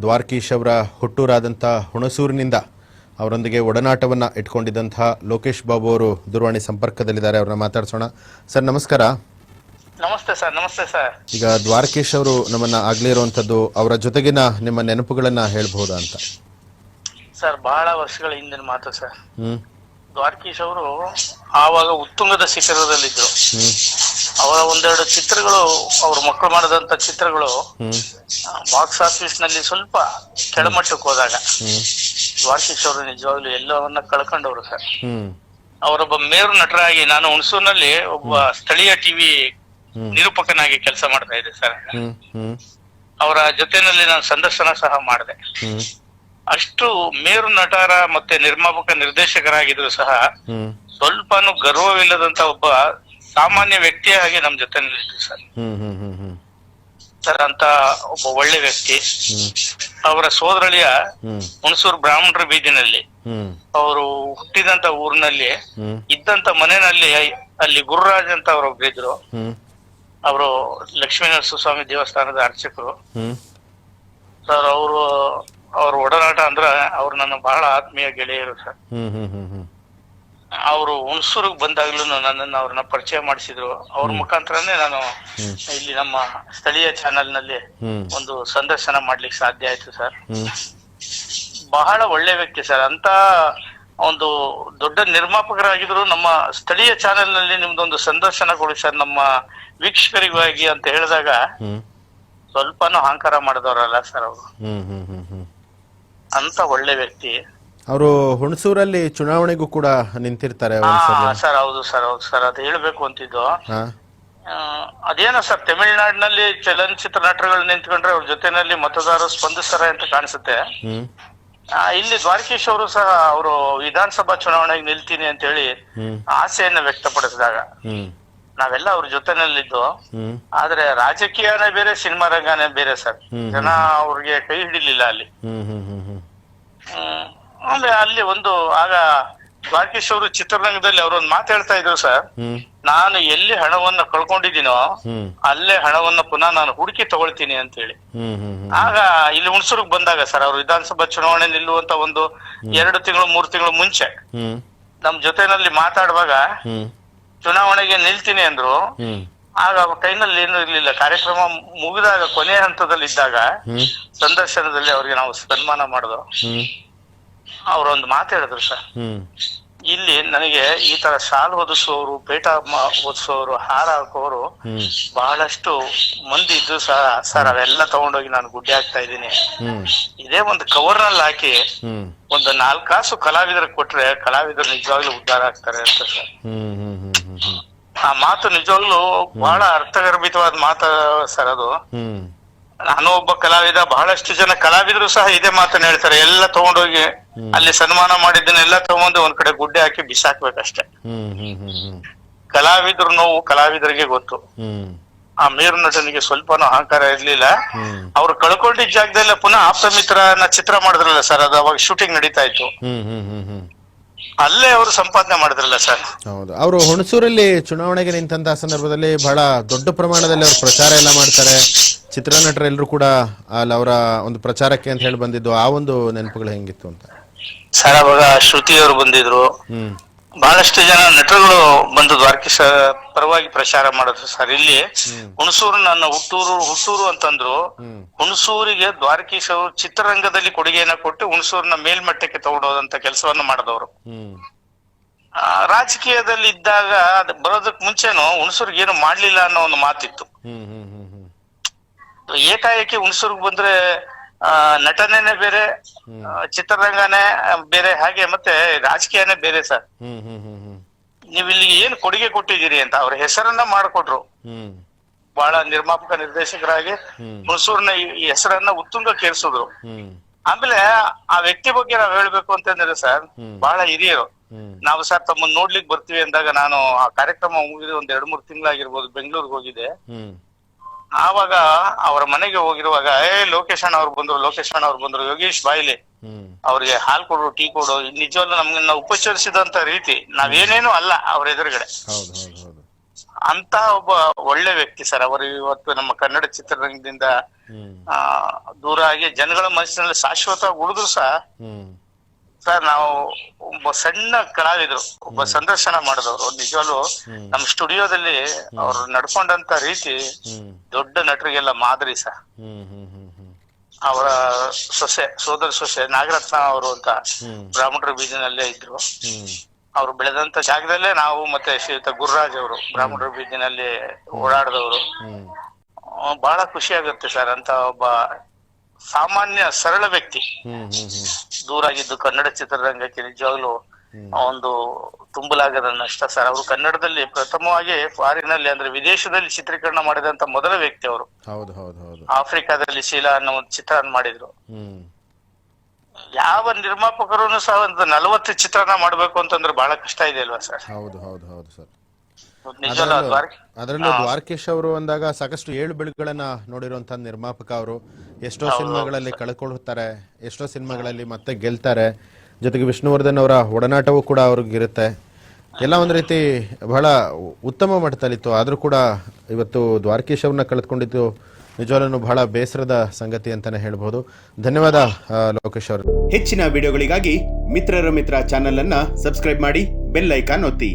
ದ್ವಾರಕೀಶ್ ಅವರ ಹುಟ್ಟೂರಾದಂಥ ಹುಣಸೂರಿನಿಂದ ಅವರೊಂದಿಗೆ ಒಡನಾಟವನ್ನು ಇಟ್ಕೊಂಡಿದ್ದಂತಹ ಲೋಕೇಶ್ ಬಾಬು ಅವರು ದೂರವಾಣಿ ಸಂಪರ್ಕದಲ್ಲಿದ್ದಾರೆ ಅವ್ರನ್ನ ಮಾತಾಡ್ಸೋಣ. ಸರ್ ನಮಸ್ಕಾರ. ನಮಸ್ತೆ ಸರ್ ನಮಸ್ತೆ ಸರ್. ಈಗ ದ್ವಾರಕೀಶ್ ಅವರು ನಮ್ಮನ್ನ ಆಗ್ಲೇ ಇರುವಂತದ್ದು ಅವರ ಜೊತೆಗಿನ ನಿಮ್ಮ ನೆನಪುಗಳನ್ನ ಹೇಳ್ಬಹುದಾ ಅಂತ? ಸರ್ ಬಹಳ ವರ್ಷಗಳ ಹಿಂದಿನ ಮಾತು ಸರ್. ಹ್ಮ್. ದ್ವಾರಕೀಶ್ ಅವರು ಆವಾಗ ಉತ್ತುಂಗದ ಶಿಖರದಲ್ಲಿದ್ದರು. ಅವರ ಒಂದೆರಡು ಚಿತ್ರಗಳು ಅವ್ರ ಮಕ್ಕಳು ಮಾಡಿದಂತ ಚಿತ್ರಗಳು ಬಾಕ್ಸ್ ಆಫೀಸ್ನಲ್ಲಿ ಸ್ವಲ್ಪ ಕೆಳಮಟ್ಟಕ್ಕೆ ಹೋದಾಗ ದ್ವಾರಕೀಶ್ ಅವರು ನಿಜವಾಗ್ಲು ಎಲ್ಲವನ್ನ ಕಳ್ಕೊಂಡವ್ರು ಸರ್. ಅವರೊಬ್ಬ ಮೇರು ನಟರಾಗಿ ನಾನು ಹುಣಸೂರಿನಲ್ಲಿ ಒಬ್ಬ ಸ್ಥಳೀಯ ಟಿವಿ ನಿರೂಪಕನಾಗಿ ಕೆಲಸ ಮಾಡ್ತಾ ಇದ್ದೆ ಸರ್. ಅವರ ಜೊತೆನಲ್ಲಿ ನಾನು ಸಂದರ್ಶನ ಸಹ ಮಾಡಿದೆ. ಅಷ್ಟು ಮೇರು ನಟರ ಮತ್ತೆ ನಿರ್ಮಾಪಕ ನಿರ್ದೇಶಕರಾಗಿದ್ರು ಸಹ ಸ್ವಲ್ಪನೂ ಗರ್ವವಿಲ್ಲದಂತ ಒಬ್ಬ ಸಾಮಾನ್ಯ ವ್ಯಕ್ತಿಯಾಗಿ ನಮ್ ಜೊತೆ ನಿಲ್ಲಿದ್ರು ಸರ್. ಹ್ಮ್ ಹ್ಮ್ ಹ್ಮ್ ಹ್ಮ್. ಸರ್ ಅಂತ ಒಬ್ಬ ಒಳ್ಳೆ ವ್ಯಕ್ತಿ. ಅವರ ಸೋದರಳಿಯ ಹ್ಮ್. ಹುಣಸೂರು ಬ್ರಾಹ್ಮಣರ ಬೀದಿನಲ್ಲಿ. ಹ್ಮ್. ಅವರು ಹುಟ್ಟಿದಂತ ಊರಿನಲ್ಲಿ ಹ್ಮ್. ಇದ್ದಂತ ಮನೆಯಲ್ಲಿ ಅಲ್ಲಿ ಗುರುರಾಜ್ ಅಂತ ಅವರು ಒಬ್ರಿದ್ರು ಹ್ಮ್. ಅವರು ಲಕ್ಷ್ಮೀ ಸ್ವಾಮಿ ದೇವಸ್ಥಾನದ ಅರ್ಚಕರು. ಹ್ಮ್. ಸರ್ ಅವರು ಅವ್ರ ಒಡನಾಟ ಅಂದ್ರ ಅವ್ರು ನನ್ನ ಬಹಳ ಆತ್ಮೀಯ ಗೆಳೆಯರು ಸರ್. ಹ್ಮ್ ಹ್ಮ್ ಹ್ಮ್ ಹ್ಮ್. ಅವರು ಹುಣಸೂರಿಗೆ ಬಂದಾಗ್ಲೂ ನನ್ನನ್ನು ಅವ್ರನ್ನ ಪರಿಚಯ ಮಾಡಿಸಿದ್ರು. ಅವ್ರ ಮುಖಾಂತರನೇ ನಾನು ಇಲ್ಲಿ ನಮ್ಮ ಸ್ಥಳೀಯ ಚಾನೆಲ್ನಲ್ಲಿ ಒಂದು ಸಂದರ್ಶನ ಮಾಡ್ಲಿಕ್ಕೆ ಸಾಧ್ಯ ಆಯ್ತು ಸರ್. ಬಹಳ ಒಳ್ಳೆ ವ್ಯಕ್ತಿ ಸರ್. ಅಂತ ಒಂದು ದೊಡ್ಡ ನಿರ್ಮಾಪಕರಾಗಿದ್ರು ನಮ್ಮ ಸ್ಥಳೀಯ ಚಾನೆಲ್ನಲ್ಲಿ ನಿಮ್ದೊಂದು ಸಂದರ್ಶನ ಕೊಡಿ ಸರ್ ನಮ್ಮ ವೀಕ್ಷಕರಿಗಾಗಿ ಅಂತ ಹೇಳಿದಾಗ ಸ್ವಲ್ಪನೂ ಅಹಂಕಾರ ಮಾಡಿದವರಲ್ಲ ಸರ್ ಅವರು. ಅಂತ ಒಳ್ಳೆ ವ್ಯಕ್ತಿ. ಅವರು ಹುಣಸೂರಲ್ಲಿ ಚುನಾವಣೆಗೂ ಕೂಡ ನಿಂತಿರ್ತಾರೆ ಹಾ ಸರ್ ಹೌದು ಸರ್ ಹೌದು ಸರ್ ಅದು ಹೇಳ್ಬೇಕು ಅಂತಿದ್ದು. ಹಾ. ಅದೇನೋ ಸರ್ ತಮಿಳ್ನಾಡಿನಲ್ಲಿ ಚಲನಚಿತ್ರ ನಟರುಗಳು ನಿಂತ್ಕೊಂಡ್ರೆ ಅವ್ರ ಜೊತೆನಲ್ಲಿ ಮತದಾರರು ಸ್ಪಂದಿಸ್ತಾರೆ ಅಂತ ಕಾಣಿಸುತ್ತೆ. ಹ್ಮ್. ಆ, ಇಲ್ಲಿ ದ್ವಾರಕೀಶ್ ಅವರು ಸಹ ಅವರು ವಿಧಾನಸಭಾ ಚುನಾವಣೆಗೆ ನಿಲ್ತೀನಿ ಅಂತ ಹೇಳಿ ಆಸೆಯನ್ನು ಆಸೆಯನ್ನ ವ್ಯಕ್ತಪಡಿಸಿದಾಗ. ಹ್ಮ್. ನಾವೆಲ್ಲ ಅವ್ರ ಜೊತೆನಲ್ಲಿದ್ದು. ಹ್ಮ್. ಆದ್ರೆ ರಾಜಕೀಯನೇ ಬೇರೆ ಸಿನಿಮಾ ರಂಗನೇ ಬೇರೆ ಸರ್. ಹ್ಮ್. ಜನ ಅವ್ರಿಗೆ ಕೈ ಹಿಡಿಲಿಲ್ಲ ಅಲ್ಲಿ. ಹ್ಮ್ ಹ್ಮ್ ಹ್ಮ್ ಹ್ಮ್. ಹ್ಮ್. ಆಮೇಲೆ ಅಲ್ಲಿ ಒಂದು ಆಗ ರಾಕೇಶ್ ಅವರು ಚಿತ್ರರಂಗದಲ್ಲಿ ಅವರೊಂದು ಮಾತು ಹೇಳ್ತಾ ಇದ್ರು ಸರ್. ನಾನು ಎಲ್ಲಿ ಹಣವನ್ನ ಕಳ್ಕೊಂಡಿದ್ದೀನೋ ಅಲ್ಲೇ ಹಣವನ್ನ ಪುನಃ ನಾನು ಹುಡುಕಿ ತಗೊಳ್ತೀನಿ ಅಂತ ಹೇಳಿ ಆಗ ಇಲ್ಲಿ ಹುಣಸೂರಿಗೆ ಬಂದಾಗ ಸರ್ ಅವ್ರು ವಿಧಾನಸಭಾ ಚುನಾವಣೆ ನಿಲ್ಲುವಂತ ಒಂದು ಎರಡು ತಿಂಗಳು ಮೂರು ತಿಂಗಳು ಮುಂಚೆ. ನಮ್ ಜೊತೆನಲ್ಲಿ ಮಾತಾಡುವಾಗ ಚುನಾವಣೆಗೆ ನಿಲ್ತೀನಿ ಅಂದ್ರು. ಆಗ ಅವ್ರ ಕೈನಲ್ಲಿ ಏನು ಇರ್ಲಿಲ್ಲ. ಕಾರ್ಯಕ್ರಮ ಮುಗಿದಾಗ ಕೊನೆಯ ಹಂತದಲ್ಲಿ ಇದ್ದಾಗ ಸಂದರ್ಶನದಲ್ಲಿ ಅವ್ರಿಗೆ ನಾವು ಸನ್ಮಾನ ಮಾಡಿದ್ರು ಅವ್ರೊಂದು ಮಾತು ಹೇಳಿದ್ರು ಸರ್. ಇಲ್ಲಿ ನನಗೆ ಈ ತರ ಸಾಲು ಹೊದಿಸುವವರು ಪೇಟ ಹೊದಿಸುವವರು ಹಾರ ಹಾಕುವವರು ಬಹಳಷ್ಟು ಮಂದಿ ಇದ್ದು ಸರ್. ಸರ್ ಅವೆಲ್ಲ ತಗೊಂಡೋಗಿ ನಾನು ಗುಡ್ಡೆ ಹಾಕ್ತಾ ಇದ್ದೀನಿ. ಇದೇ ಒಂದು ಕವರ್ನಲ್ಲಿ ಹಾಕಿ ಒಂದು ನಾಲ್ಕಾಸು ಕಾಸು ಕಲಾವಿದರಿಗೆ ಕೊಟ್ರೆ ಕಲಾವಿದರು ನಿಜವಾಗ್ಲೂ ಉದ್ಧಾರ ಆಗ್ತಾರೆ ಅಂತ ಸರ್. ಆ ಮಾತು ನಿಜವಾಗ್ಲು ಬಹಳ ಅರ್ಥಗರ್ಭಿತವಾದ ಮಾತು ಸರ್ ಅದು. ನಾನು ಒಬ್ಬ ಕಲಾವಿದ ಬಹಳಷ್ಟು ಜನ ಕಲಾವಿದರು ಸಹ ಇದೇ ಮಾತನ್ನ ಹೇಳ್ತಾರೆ. ಎಲ್ಲ ತಗೊಂಡೋಗಿ ಅಲ್ಲಿ ಸನ್ಮಾನ ಮಾಡಿದ್ದನ್ನೆಲ್ಲ ತಗೊಂಡು ಒಂದ್ ಕಡೆ ಗುಡ್ಡೆ ಹಾಕಿ ಬಿಸಾಕ್ಬೇಕಷ್ಟೇ. ಕಲಾವಿದ್ರು ನೋವು ಕಲಾವಿದರಿಗೆ ಗೊತ್ತು. ಹ್ಮ್. ಆ ಮೇರು ನಟನಿಗೆ ಸ್ವಲ್ಪನೂ ಅಹಂಕಾರ ಇರ್ಲಿಲ್ಲ. ಅವ್ರು ಕಳ್ಕೊಂಡಿದ್ದ ಜಾಗದಲ್ಲೇ ಪುನಃ ಆಪ್ತ ಮಿತ್ರನ ಚಿತ್ರ ಮಾಡಿದ್ರಲ್ಲ ಸರ್ ಅದು ಅವಾಗ ಶೂಟಿಂಗ್ ನಡೀತಾ ಇತ್ತು. ಅಲ್ಲೇ ಅವರು ಸಂಪಾದನೆ ಮಾಡಿದ್ರಲ್ಲ ಸರ್. ಹೌದು. ಅವರು ಹುಣಸೂರಲ್ಲಿ ಚುನಾವಣೆಗೆ ನಿಂತಹ ಸಂದರ್ಭದಲ್ಲಿ ಬಹಳ ದೊಡ್ಡ ಪ್ರಮಾಣದಲ್ಲಿ ಅವರು ಪ್ರಚಾರ ಎಲ್ಲ ಮಾಡ್ತಾರೆ. ಚಿತ್ರನಟರೆಲ್ಲರೂ ಕೂಡ ಅಲ್ಲಿ ಅವರ ಒಂದು ಪ್ರಚಾರಕ್ಕೆ ಅಂತ ಹೇಳಿ ಬಂದಿದ್ದು ಆ ಒಂದು ನೆನಪುಗಳು ಹೆಂಗಿತ್ತು ಅಂತ. ಸರ್ ಅವಾಗ ಶ್ರುತಿ ಅವರು ಬಂದಿದ್ರು. ಬಹಳಷ್ಟು ಜನ ನಟರುಗಳು ಬಂದು ದ್ವಾರಕೀಶ ಪರವಾಗಿ ಪ್ರಚಾರ ಮಾಡಿದ್ರು ಸರ್. ಇಲ್ಲಿ ಹುಣಸೂರು ನನ್ನ ಹುಟ್ಟೂರು ಹುಟ್ಟೂರು ಅಂತಂದ್ರು. ಹುಣಸೂರಿಗೆ ದ್ವಾರಕೀಶ್ ಅವರು ಚಿತ್ರರಂಗದಲ್ಲಿ ಕೊಡುಗೆಯನ್ನ ಕೊಟ್ಟು ಹುಣಸೂರಿನ ಮೇಲ್ಮಟ್ಟಕ್ಕೆ ತಗೊಂಡೋದಂತ ಕೆಲಸವನ್ನ ಮಾಡಿದವರು. ರಾಜಕೀಯದಲ್ಲಿ ಇದ್ದಾಗ ಅದ್ ಬರೋದಕ್ ಮುಂಚೆನು ಹುಣಸೂರಿಗೆ ಏನು ಮಾಡ್ಲಿಲ್ಲ ಅನ್ನೋ ಒಂದು ಮಾತಿತ್ತು. ಏಕಾಏಕಿ ಹುಣಸೂರ್ಗ್ ಬಂದ್ರೆ ಆ ನಟನೆನೆ ಬೇರೆ ಚಿತ್ರರಂಗನೆ ಬೇರೆ ಹಾಗೆ ಮತ್ತೆ ರಾಜಕೀಯನೇ ಬೇರೆ ಸರ್. ನೀವು ಇಲ್ಲಿ ಏನ್ ಕೊಡುಗೆ ಕೊಟ್ಟಿದ್ದೀರಿ ಅಂತ ಅವ್ರ ಹೆಸರನ್ನ ಮಾಡಿಕೊಟ್ರು. ಬಹಳ ನಿರ್ಮಾಪಕ ನಿರ್ದೇಶಕರಾಗಿ ಮೈಸೂರಿನ ಹೆಸರನ್ನ ಉತ್ತುಂಗಕ್ಕೇರಿಸಿದ್ರು ಹ್ಮ್. ಆಮೇಲೆ ಆ ವ್ಯಕ್ತಿ ಬಗ್ಗೆ ನಾವ್ ಹೇಳ್ಬೇಕು ಅಂತಂದ್ರೆ ಸರ್. ಬಹಳ ಹಿರಿಯರು. ನಾವು ಸರ್ ತಮ್ಮನ್ನ ನೋಡ್ಲಿಕ್ಕೆ ಬರ್ತೀವಿ ಅಂದಾಗ ನಾನು ಆ ಕಾರ್ಯಕ್ರಮ ಮುಗಿದು ಒಂದ್ ಎರಡ್ ಮೂರ್ ತಿಂಗಳಾಗಿರ್ಬೋದು ಬೆಂಗಳೂರಿಗೆ ಹೋಗಿದ್ದೆ. ಆವಾಗ ಅವರ ಮನೆಗೆ ಹೋಗಿರುವಾಗ ಏ ಲೋಕೇಶ್ ಅಣ್ಣ ಅವ್ರು ಬಂದ್ರು ಲೋಕೇಶ್ ಅಣ್ಣ ಅವ್ರು ಬಂದ್ರು ಯೋಗೇಶ್ ಬಾಯ್ಲಿ ಅವ್ರಿಗೆ ಹಾಲ್ ಕೊಡು ಟೀ ಕೊಡು ನಿಜವಲ್ಲ ನಮ್ಗೆ ಉಪಚರಿಸಿದಂತ ರೀತಿ ನಾವೇನೇನು ಅಲ್ಲ ಅವ್ರ ಎದುರುಗಡೆ. ಅಂತ ಒಬ್ಬ ಒಳ್ಳೆ ವ್ಯಕ್ತಿ ಸರ್ ಅವರು ಇವತ್ತು ನಮ್ಮ ಕನ್ನಡ ಚಿತ್ರರಂಗದಿಂದ ಆ ದೂರ ಆಗಿ ಜನಗಳ ಮನಸ್ಸಿನಲ್ಲಿ ಶಾಶ್ವತವಾಗಿ ಉಳಿದ್ರು ಸಹ ಸರ್ ನಾವು ಒಬ್ಬ ಸಣ್ಣ ಕಲಾವಿದ್ರು ಒಬ್ಬ ಸಂದರ್ಶನ ಮಾಡಿದವರು. ನಿಜವಾಗ್ಲು. ನಮ್ಮ ಸ್ಟುಡಿಯೋದಲ್ಲಿ ಅವ್ರು ನಡ್ಕೊಂಡಂತ ರೀತಿ ದೊಡ್ಡ ನಟರಿಗೆಲ್ಲ ಮಾದರಿ ಸರ್. ಅವರ ಸೊಸೆ ಸೋದರ ಸೊಸೆ ನಾಗರತ್ನ ಅವರು ಅಂತ ಬ್ರಾಹ್ಮಣರ ಬೀದಿನಲ್ಲೇ ಇದ್ರು. ಅವ್ರು ಬೆಳೆದಂತ ಜಾಗದಲ್ಲೇ ನಾವು ಮತ್ತೆ ಶ್ರೀಯುತ ಗುರುರಾಜ್ ಅವರು ಬ್ರಾಹ್ಮಣರ ಬೀದಿನಲ್ಲಿ ಓಡಾಡಿದವರು. ಬಹಳ ಖುಷಿ ಆಗುತ್ತೆ ಸರ್ ಅಂತ ಒಬ್ಬ ಸಾಮಾನ್ಯ ಸರಳ ವ್ಯಕ್ತಿ. ದೂರ ಆಗಿದ್ದು ಹ್ಮ್. ದೂರಾಗಿದ್ದು ಕನ್ನಡ ಚಿತ್ರರಂಗಕ್ಕೆ ನಿಜವಾಗ್ಲು. ಒಂದು ತುಂಬಲಾಗದ ನಷ್ಟ ಸರ್. ಅವರು ಕನ್ನಡದಲ್ಲಿ ಪ್ರಥಮವಾಗಿ ಫಾರಿನಲ್ಲಿ ಅಂದ್ರೆ ವಿದೇಶದಲ್ಲಿ ಚಿತ್ರೀಕರಣ ಮಾಡಿದಂತ ಮೊದಲ ವ್ಯಕ್ತಿ ಅವರು. ಹೌದು ಹೌದು ಹೌದು. ಆಫ್ರಿಕಾದಲ್ಲಿ ಶೀಲಾ ಅನ್ನೋ ಒಂದು ಚಿತ್ರ ಮಾಡಿದ್ರು. ಯಾವ ನಿರ್ಮಾಪಕರು ಸಹ ಒಂದು ನಲವತ್ತು ಚಿತ್ರಾನ ಮಾಡ್ಬೇಕು ಅಂತಂದ್ರೆ ಬಹಳ ಕಷ್ಟ ಇದೆ ಅಲ್ವಾ ಸರ್? ಹೌದು ಹೌದು ಹೌದು ಸರ್. ಅದರಲ್ಲೂ ದ್ವಾರಕೇಶ್ ಅವರು ಅಂದಾಗ ಸಾಕಷ್ಟು ಏಳು ಬೆಳಗಳನ್ನ ನೋಡಿರುವಂತಹ ನಿರ್ಮಾಪಕ ಅವರು. ಎಷ್ಟೋ ಸಿನಿಮಾಗಳಲ್ಲಿ ಕಳ್ಕೊಳ್ತಾರೆ ಎಷ್ಟೋ ಸಿನಿಮಾಗಳಲ್ಲಿ ಮತ್ತೆ ಗೆಲ್ತಾರೆ. ಜೊತೆಗೆ ವಿಷ್ಣುವರ್ಧನ್ ಅವರ ಒಡನಾಟವೂ ಕೂಡ ಅವ್ರಿಗಿರುತ್ತೆ ಎಲ್ಲ ಒಂದು ರೀತಿ ಬಹಳ ಉತ್ತಮ ಮಟ್ಟದಲ್ಲಿತ್ತು. ಆದರೂ ಕೂಡ ಇವತ್ತು ದ್ವಾರಕೀಶ್ ಅವ್ರನ್ನ ಕಳೆದುಕೊಂಡಿದ್ದು ನಿಜವಾಗ್ಲೂ ಬಹಳ ಬೇಸರದ ಸಂಗತಿ ಅಂತಾನೆ ಹೇಳ್ಬೋದು. ಧನ್ಯವಾದ ಲೋಕೇಶ್ ಅವರು. ಹೆಚ್ಚಿನ ವಿಡಿಯೋಗಳಿಗಾಗಿ ಮಿತ್ರರ ಮಿತ್ರ ಚಾನೆಲ್ ಅನ್ನ ಸಬ್ಸ್ಕ್ರೈಬ್ ಮಾಡಿ ಬೆಲ್ ಐಕಾನ್ ಒತ್ತಿ.